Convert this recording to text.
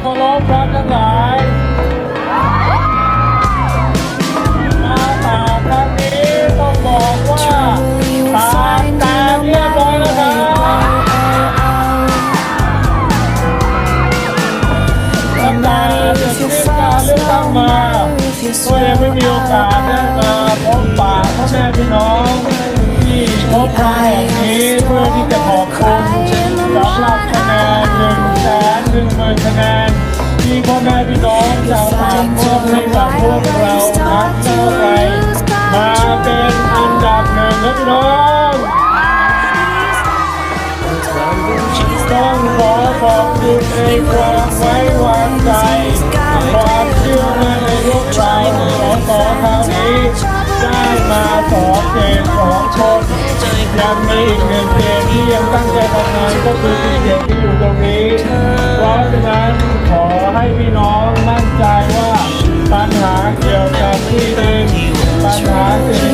เคอรครักทั้งหลายมาตาครั้งนี้ต้องบอกว่าตาตาเรียบร้อยแล้วครับตำนานจะเสียการเลือกตั้งมาก็ยังไม่มีโอกาสได้มาพบปะพ่อแม่พี่น้องที่พบทางแห่งนี้ นคะแนนที่พ่อแม่พี่น้องชาวตามมอบให้กับพวกเราพักเก้าไกลมาเป็นอันดับหนึ่งครับพี่น้องต้องขอขอบคุณในความไว้วางใจความเชื่อมั่นในพวกเราสอสอคราวนี้ได้มาสองเขตสองคนยังมีอีกหนึ่งเขตที่ยังตั้งใจทำงานก็คือเขต 여러분들 만나세요.